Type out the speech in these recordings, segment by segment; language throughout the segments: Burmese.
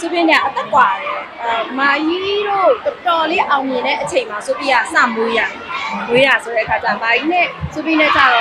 ဆိုပြင်းနဲ့အသက်กว่าတယ်အဲမာကြီးတို့တော်တော်လေးအောင်မြင်တဲ့အချိန်မှာဆိုပြရစမွေးရမွေးရဆိုတဲ့အခါကျမာကြီးနဲ့ဆိုပြင်းနဲ့ကြတော့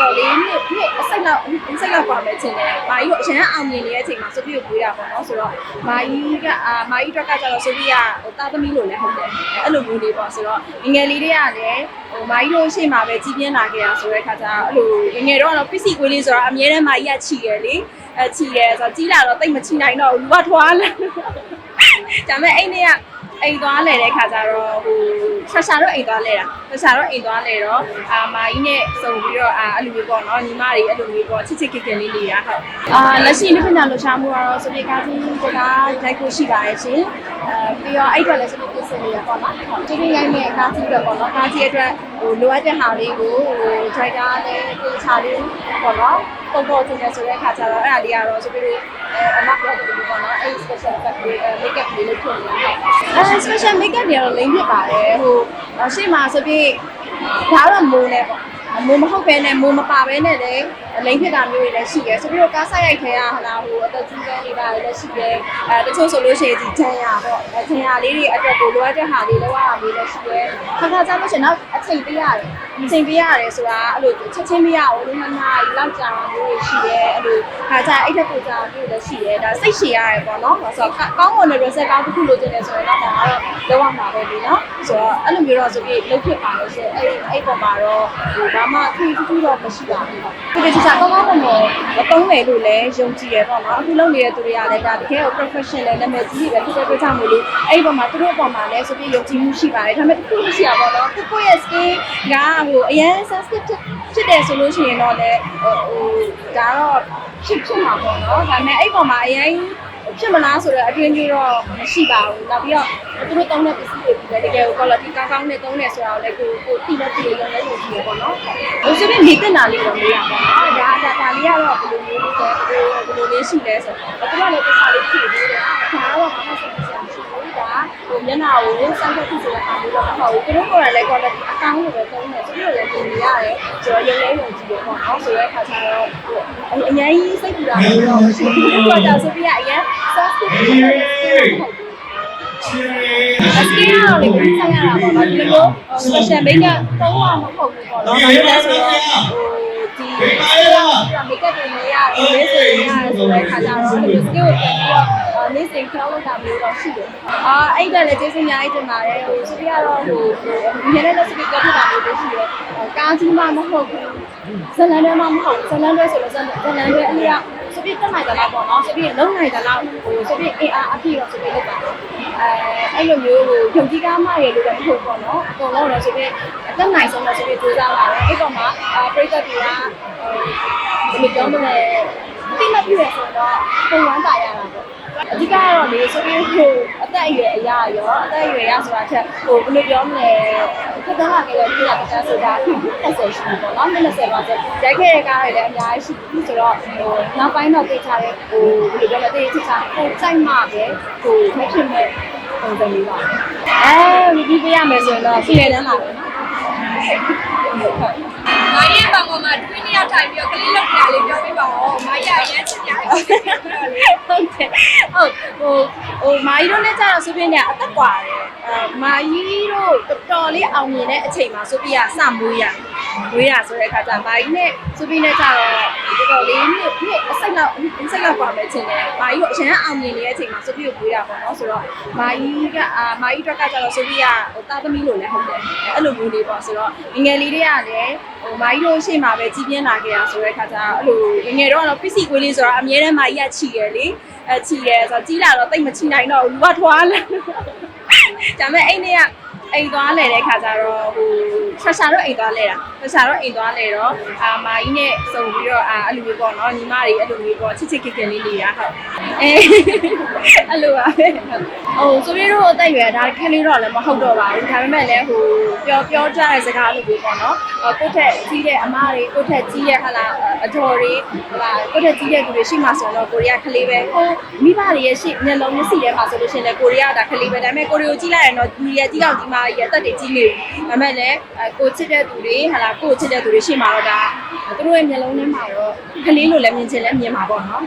တော်တော်လေးနှစ်နှစ်အစိတ်လောက်အစိတ်လောက်ပါမယ်ထင်တယ်။မာကြီးတို့အရန်အောင်မြင်နေတဲ့အချိန်မှာဆိုပြီးကိုွေးတာပေါ့နော်။ဆိုတော့မာကြီးကအာမာကြီးတို့ကကြတော့ဆိုပြီးကဟိုတာသမီလို့လည်းဟုတ်တယ်။အဲ့လိုမျိုးလေးပေါ့ဆိုတော့ငငယ်လေးတွေကလည်းဟိုမာကြီးတို့ရှေ့မှာပဲကြီးပြင်းလာခဲ့တာဆိုတဲ့ခါကျတော့အဲ့လိုငငယ်တော့တော့ပစ္စည်းကွေးလေးဆိုတော့အမြဲတမ်းမာကြီးကချီရယ်လေ။အဲချီရယ်ဆိုတော့ကြီးလာတော့တိတ်မချီနိုင်တော့ဘူး။လူကထွားလာ။ဒါပေမဲ့အဲ့နေ့ကအိမ်သွားလဲတဲ့ခါကျတော့ဟို ဆာဆာတော့အိမ်သွားလဲတာဆာဆာတော့အိမ်သွားလဲတော့အာမာကြီးနဲ့စုံပြီးတော့အာအဲ့လိုမျိုးပေါ့နော်ညီမတွေအဲ့လိုမျိုးပေါ့ချစ်ချစ်ခင်ခင်လေးနေတာဟုတ်အာလက်ရှိနေ့ပညာလှူရှာမှုကတော့စပိကာကြီးကကားရိုက်ကိုရှိပါရဲ့ရှင်အဲပြီးတော့အဲ့အတွက်လည်းစပိပြင်ဆင်နေရပေါ့နော်ဒီနေ့ရိုက်မယ့်ကားကြီးပဲပေါ့နော်ကားကြီးအတွက်ဟိုလိုအပ်တဲ့ဟာလေးကိုဟိုဒရိုက်တာလည်းဒီချာလေးပေါ့နော်ပုံပေါ်တင်နေဆိုတဲ့ခါကျတော့အဲ့ဒါလေးကတော့စပိလို့အဲအမပြောတယ်လို့ပေါ့နော်အဲ့ special effect လေး makeup လေးလုပ်ဖြစ်နေတာဟုတ်အဲ special makeup တွေကတော့လိမ့်ဖြစ်ပါတယ်ဟို ရှေ့မှာဆိုပြီးဒါတော့မိုးနေပေါ့မိုးမဟုတ်ပဲနဲ့မိုးမပါပဲနဲ့လည်းလိမ့်ဖြစ်တာမျိုးတွေလည်းရှိတယ်ဆိုပြီးတော့ကားဆိုင်ရိုက်ထဲကဟလာဟိုအသက်ကြီးတဲ့နေတာတွေလည်းရှိတယ်အဲတချို့ဆိုလို့ရှိရင်ဒီဂျန်ရပေါ့အဲဂျန်ရလေးတွေအတွက်ကိုလိုအပ်တဲ့ဟာတွေလောက်ရတာမျိုးလည်းရှိတယ်ခါခါကြလို့ရှိရင်တော့အချိန်ပေးရတယ်အ ချိန်ပေးရတယ်ဆိုတာအဲ့လိုချက်ချင်းမရဘူးလို့နှစ်နာရီလောက်ကြာမျိုးတွေရှိတယ်အဲ့လိုခါကြအဲ့တဲ့ပူကြာမျိုးလည်းရှိတယ်ဒါစိတ်ရှည်ရတယ်ပေါ့နော်ဆိုတော့ကောင်းမွန်တဲ့ reset ကောင်းတစ်ခုလိုချင်တယ်ဆိုရင်တော့ဒါကတော့လောက်ရမှာပဲဒီနော်ဆိုတော့အဲ့လိုမျိုးတော့ဆိုပြီးလုတ်ဖြစ်ပါလို့ဆိုအဲ့အဲ့ပေါ်မှာတော့ဟိုဘာမှထူးထူးတော့မရှိပါဘူးဒီလိုချာကောင်းကောင်းမွန်မွန်မတုံးမယ်လို့လည်းယုံကြည်ရပေါ့နော်အခုလုပ်နေတဲ့သူတွေကလည်းဒါတကယ်ကို professional နာမည်ကြီးတွေပဲဖြစ်တဲ့အတွက်ကြောင့်မို့လို့အဲ့ဒီပေါ်မှာသူတို့အပေါ်မှာလည်းဆိုပြီးယုံကြည်မှုရှိပါတယ်ဒါပေမဲ့တစ်ခုမရှိရပါတော့ကိုယ့်ရဲ့ skin ကဟိုအရင် sensitive ဖြစ်တယ်ဆိုလို့ရှိရင်တော့လည်းဟိုဒါတော့ဖြစ်ဖြစ်မှာပေါ့နော်ဒါပေမဲ့အဲ့ပေါ်မှာအရင်ဖြစ်မလားဆိုတော့အတွင်းကြီးတော့မရှိပါဘူးနောက်ပြီးတော့သူတို့တောင်းတဲ့ပစ္စည်းတွေပြီးတယ်တကယ်ကို quality ကောင်းကောင်းနဲ့တုံးနေဆိုတာကိုလည်းကိုကိုတိလို့တိလို့လည်းလုပ်ကြည့်ရပေါ့နော်ဟိုဆိုပြီးနေတင်တာလေးတော့မရပါဘူးဒါဒါဒါလေးကတော့ဘယ်လိုမျိုးလဲဘယ်လိုဘယ်လိုလေးရှိလဲဆိုတော့သူကလည်းပစ္စည်းလေးဖြည့်ပေးတယ်ဒါတော့ဘာမှဆက် မစရာမရှိဘူးဒါဟိုမျက်နှာကိုစမ်းသပ်ကြည့်ဆိုတဲ့အားမျိုးတော့မဟုတ်ဘူးသူတို့ကလည်း quality အကောင်းလို့ပဲသုံးတယ်သူတို့လည်းပြင်နေရတယ်ဆိုတော့ရုံလေးရုံကြည့်ရပေါ့နော်ဆိုတဲ့အခါကျတော့ဟိုအရင်ကြီးစိတ်ပူတာမျိုးတော့မရှိဘူးသူကကြောင့်ဆိုပြီးအရင် sensitive ဖြစ်တယ်အစကင်းရောလေပြန်ဆိုင်ရတာပေါ့နော်ဒီလို special makeup သုံးအောင်မဟုတ်ဘူးပေါ့နော်ဒါလည်းဆိုတော့ဟိုဒီ makeup တွေနေရတယ်လေးစင်ရတယ်ဆိုတဲ့ခါကျတော့ဒီ skill ကိုပြန်ပြီးတော့ နေ့စဉ်ခေါင်းလောက်တာမျိုးတော့ရှိတယ်အာအဲ့ဒါလည်းကျေးဇူးများကြီးတင်ပါတယ်ဟိုဆိုပြီးတော့ဟိုဒီနေ့လည်း speaker ဖြစ်တာမျိုးရှိတယ်ကားကြီးမှမဟုတ်ဘူးဇလန်တွေမှမဟုတ်ဇလန်တွေဆိုတော့ဇလန်တွေအလျောက်ဆိုပြီးတက်နိုင်ကြလားပေါ့နော်ဆိုပြီးလုံနိုင်ကြလားဟိုဆိုပြီး AR အပြည့်တော့ဆိုပြီးလုပ်တာအဲအဲ့လိုမျိုးဟိုဖြုတ်ကြီးကားမရလို့လည်းမဟုတ်ပေါ့နော်အကုန်လုံးတော့ဆိုပြီးအသက်နိုင်ဆုံးတော့ဆိုပြီးကြိုးစားပါတယ်အဲ့ပေါ်မှာပရိသတ်တွေကဘယ်လိုပြောမလဲတိမပြည့်ရဆိုတော့ပုံဝမ်းတာရတာပေါ့ အဓိကကတော့လေဆိုပြီးဟိုအသက်အရွယ်အရာရောအသက်အရွယ်ရဆိုတာချက်ဟိုဘယ်လိုပြောမလဲခက်တန်းလာခဲ့တဲ့ပြည်လာတက်ဆိုတာ20ရှိပြီပေါ့နော်20ပါဆိုရိုက်ခဲ့တဲ့ကားတွေလည်းအများကြီးရှိပြီဆိုတော့ဟိုနောက်ပိုင်းတော့သိချတဲ့ဟိုဘယ်လိုပြောမလဲသိချချဟိုစိုက်မှပဲဟိုမဖြစ်မဲ့ပုံစံလေးပါအဲဒီပြရမယ်ဆိုရင်တော့ပြည်ရတန်းလာပဲနော်။ မာရဲ့ဘံပေါ်မှာတွင်းနှစ်ယောက်ထိုင်ပြီးတော့ကလေးလောက်ကြလေးပြောပြပါဦး။မာရဲ့အရင်ချစ်ကြတယ်။ ဟုတ်တယ်ဟုတ်ဟိုဟိုမာကြီးတို့နဲ့ကြာတော့ဆိုပြင်းနေအသက်กว่าတယ်အဲမာကြီးတို့တော်တော်လေးအောင်မြင်တဲ့အချိန်မှာဆိုပြရစမွေးရမွေးရဆိုတဲ့အခါကျမာကြီးနဲ့ဆိုပြင်းနဲ့ကြာတော့ တော်တော်လေးနှစ်နှစ်အစိတ်လောက်အစိတ်လောက်ပါပဲချင်းတယ်မာကြီးတို့အရင်အောင်မြင်နေတဲ့အချိန်မှာဆိုပြကိုမွေးတာပေါ့နော်ဆိုတော့မာကြီးကအာမာကြီးအတွက်ကကြာတော့ဆိုပြရဟိုတာသမီလို့လည်းဟုတ်တယ်အဲ့လိုမျိုးလေးပေါ့ဆိုတော့ငယ်လေးတွေကလည်းဟိုမာကြီးတို့ရှေ့မှာပဲကြီးပြင်းလာခဲ့တာဆိုတဲ့အခါကျတော့အဲ့လိုငယ်တော့တော့ပစ္စည်းကွေးလေးဆိုတော့အမြဲတမ်းမာကြီးကချီရလေအဲချီရဲဆိုတော့ကြီးလာတော့တိတ်မချီနိုင်တော့ဘူးလူကထွားလာဒါပေမဲ့အဲ့နေ့ကအိမ်သွားလဲတဲ့ခါကျတော့ဟို ဆာဆာတော့အိမ်သွားလဲတာဆာဆာတော့အိမ်သွားလဲတော့အာမာကြီးနဲ့စုံပြီးတော့အာအဲ့လိုမျိုးပေါ့နော်ညီမတွေအဲ့လိုမျိုးပေါ့ချစ်ချစ်ခင်ခင်လေးနေတာဟုတ်အဲအဲ့လိုပါပဲဟိုဆိုပြီးတော့အသက်အရွယ်ဒါခက်လေးတော့လည်းမဟုတ်တော့ပါဘူးဒါပေမဲ့လည်းဟိုပြောပြောကြတဲ့စကားလိုမျိုးပေါ့နော်ကိုယ့်ထက်ကြီးတဲ့အမားတွေကိုယ့်ထက်ကြီးရဲ့ဟာလာအတော်တွေဟာလာကိုယ့်ထက်ကြီးတဲ့သူတွေရှိမှဆိုတော့ကိုရီးယားခလေးပဲကိုမိဘတွေရဲ့ရှိမျက်လုံးမျက်စိထဲမှာဆိုလို့ရှိရင်လည်းကိုရီးယားဒါခလေးပဲဒါပေမဲ့ကိုရီကိုကြီးလိုက်ရင်တော့ဒီရဲ့ကြီးကောင်ကြီးမရဲ့အသက်တွေကြီးနေတယ်ဒါပေမဲ့လည်းကိုချစ်တဲ့သူတွေဟာလာကိုချစ်တဲ့သူတွေရှိမှတော့ဒါသူတို့ရဲ့မျက်လုံးထဲမှာတော့ခလေးလို့လည်းမြင်ချင်လည်းမြင်မှာပေါ့နော်